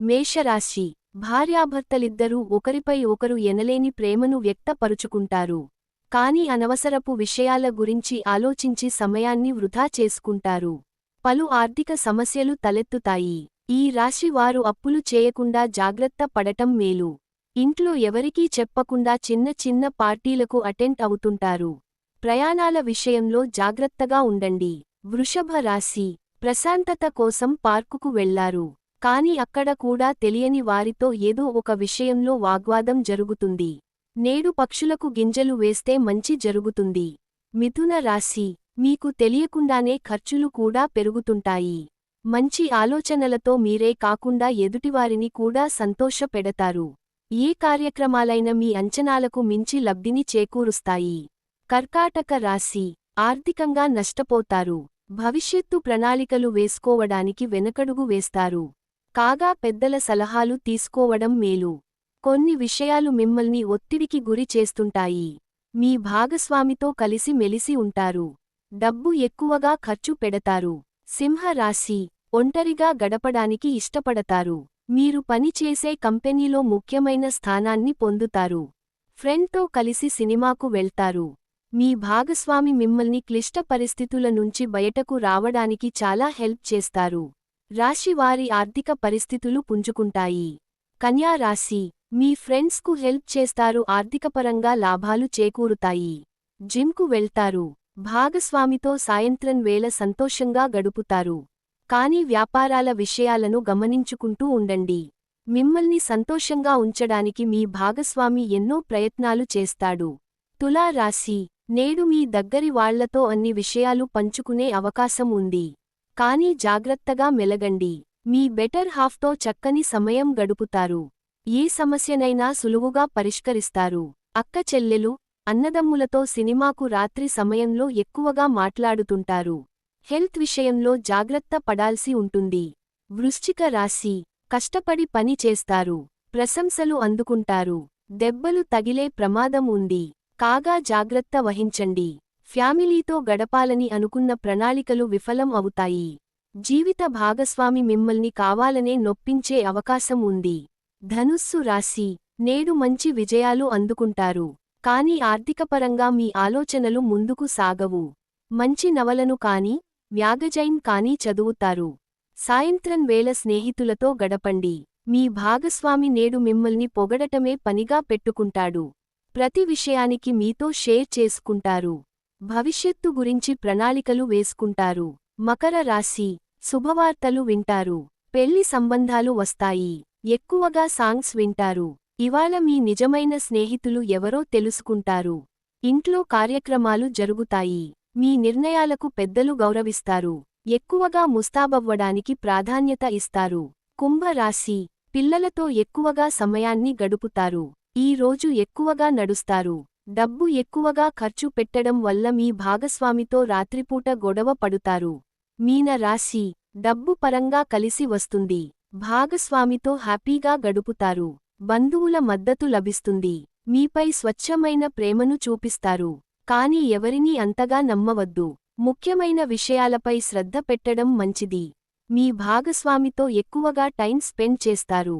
మేషరాశి. భార్యాభర్తలిద్దరూ ఒకరిపై ఒకరు ఎనలేని ప్రేమను వ్యక్తపరుచుకుంటారు. కాని అనవసరపు విషయాల గురించి ఆలోచించి సమయాన్ని వృధా చేసుకుంటారు. పలు ఆర్థిక సమస్యలు తలెత్తుతాయి. ఈ రాశి వారు అప్పులు చేయకుండా జాగ్రత్త పడటం మేలు. ఇంట్లో ఎవరికీ చెప్పకుండా చిన్న చిన్న పార్టీలకు అటెండ్ అవుతుంటారు. ప్రయాణాల విషయంలో జాగ్రత్తగా ఉండండి. వృషభ రాశి. ప్రశాంతత కోసం పార్కుకు వెళ్ళారు. కాని అక్కడ కూడా తెలియని వారితో ఏదో ఒక విషయంలో వాగ్వాదం జరుగుతుంది. నేడు పక్షులకు గింజలు వేస్తే మంచి జరుగుతుంది. మిథున రాశి మీకు తెలియకుండానే ఖర్చులు కూడా పెరుగుతుంటాయి. మంచి ఆలోచనలతో మీరే కాకుండా ఎదుటివారిని కూడా సంతోషపెడతారు. ఏ కార్యక్రమాలైన మీ అంచనాలకు మించి లబ్ధిని చేకూరుస్తాయి. కర్కాటక రాశి ఆర్థికంగా నష్టపోతారు. భవిష్యత్తు ప్రణాళికలు వేసుకోవడానికి వెనకడుగు వేస్తారు. కాగా పెద్దల సలహాలు తీసుకోవడం మేలు. కొన్ని విషయాలు మిమ్మల్ని ఒత్తిడికి గురి చేస్తుంటాయి. మీ భాగస్వామితో కలిసి మెలిసి ఉంటారు. డబ్బు ఎక్కువగా ఖర్చు పెడతారు. సింహ రాశి ఒంటరిగా గడపడానికి ఇష్టపడతారు. మీరు పనిచేసే కంపెనీలో ముఖ్యమైన స్థానాన్ని పొందుతారు. ఫ్రెండ్తో కలిసి సినిమాకు వెళ్తారు. మీ భాగస్వామి మిమ్మల్ని క్లిష్ట పరిస్థితుల నుంచి బయటకు రావడానికి చాలా హెల్ప్ చేస్తారు. రాశివారి ఆర్థిక పరిస్థితులు పుంజుకుంటాయి. కన్యా రాశి మీ ఫ్రెండ్స్కు హెల్ప్ చేస్తారు ఆర్థికపరంగా లాభాలు చేకూరుతాయి. జిమ్కు వెళ్తారు భాగస్వామితో సాయంత్రం వేళ సంతోషంగా గడుపుతారు. కానీ వ్యాపారాల విషయాలను గమనించుకుంటూ ఉండండి. మిమ్మల్ని సంతోషంగా ఉంచడానికి మీ భాగస్వామి ఎన్నో ప్రయత్నాలు చేస్తాడు. తులా రాశి నేడు మీ దగ్గరి వాళ్ళతో అన్ని విషయాలు పంచుకునే అవకాశం ఉంది. కానీ జాగ్రత్తగా మెలగండి. మీ బెటర్ హాఫ్తో చక్కని సమయం గడుపుతారు. ఏ సమస్యనైనా సులువుగా పరిష్కరిస్తారు. అక్క చెల్లెలు అన్నదమ్ములతో సినిమాకు రాత్రి సమయంలో ఎక్కువగా మాట్లాడుతుంటారు. హెల్త్ విషయంలో జాగ్రత్త పడాల్సి ఉంటుంది. వృశ్చిక రాశి కష్టపడి పని చేస్తారు. ప్రశంసలు అందుకుంటారు. దెబ్బలు తగిలే ప్రమాదం ఉంది. కాగా జాగ్రత్త వహించండి. ఫ్యామిలీతో గడపాలని అనుకున్న ప్రణాళికలు విఫలం అవుతాయి. జీవిత భాగస్వామి మిమ్మల్ని కావాలనే నొప్పించే అవకాశం ఉంది. ధనుస్సు రాశి నేడు మంచి విజయాలు అందుకుంటారు. కాని ఆర్థికపరంగా మీ ఆలోచనలు ముందుకు సాగవు. మంచి నవలను కాని వ్యాగజైన్ కానీ చదువుతారు. సాయంత్రం వేళ స్నేహితులతో గడపండి. మీ భాగస్వామి నేడు మిమ్మల్ని పొగడటమే పనిగా పెట్టుకుంటాడు. ప్రతి విషయానికి మీతో షేర్ చేసుకుంటారు. భవిష్యత్తు గురించి ప్రణాళికలు వేసుకుంటారు. మకర రాశి శుభవార్తలు వింటారు. పెళ్ళి సంబంధాలు వస్తాయి. ఎక్కువగా సాంగ్స్ వింటారు. ఇవాళ మీ నిజమైన స్నేహితులు ఎవరో తెలుసుకుంటారు. ఇంట్లో కార్యక్రమాలు జరుగుతాయి. మీ నిర్ణయాలకు పెద్దలు గౌరవిస్తారు. ఎక్కువగా ముస్తాబవ్వడానికి ప్రాధాన్యత ఇస్తారు. కుంభరాశి పిల్లలతో ఎక్కువగా సమయాన్ని గడుపుతారు. ఈ రోజు ఎక్కువగా నడుస్తారు. డబ్బు ఎక్కువగా ఖర్చు పెట్టడం వల్ల మీ భాగస్వామితో రాత్రిపూట గొడవ పడుతారు. మీన రాశి డబ్బు పరంగా కలిసి వస్తుంది. భాగస్వామితో హ్యాపీగా గడుపుతారు. బంధువుల మద్దతు లభిస్తుంది. మీపై స్వచ్ఛమైన ప్రేమను చూపిస్తారు. కాని ఎవరినీ అంతగా నమ్మవద్దు. ముఖ్యమైన విషయాలపై శ్రద్ధ పెట్టడం మంచిది. మీ భాగస్వామితో ఎక్కువగా టైం స్పెండ్ చేస్తారు.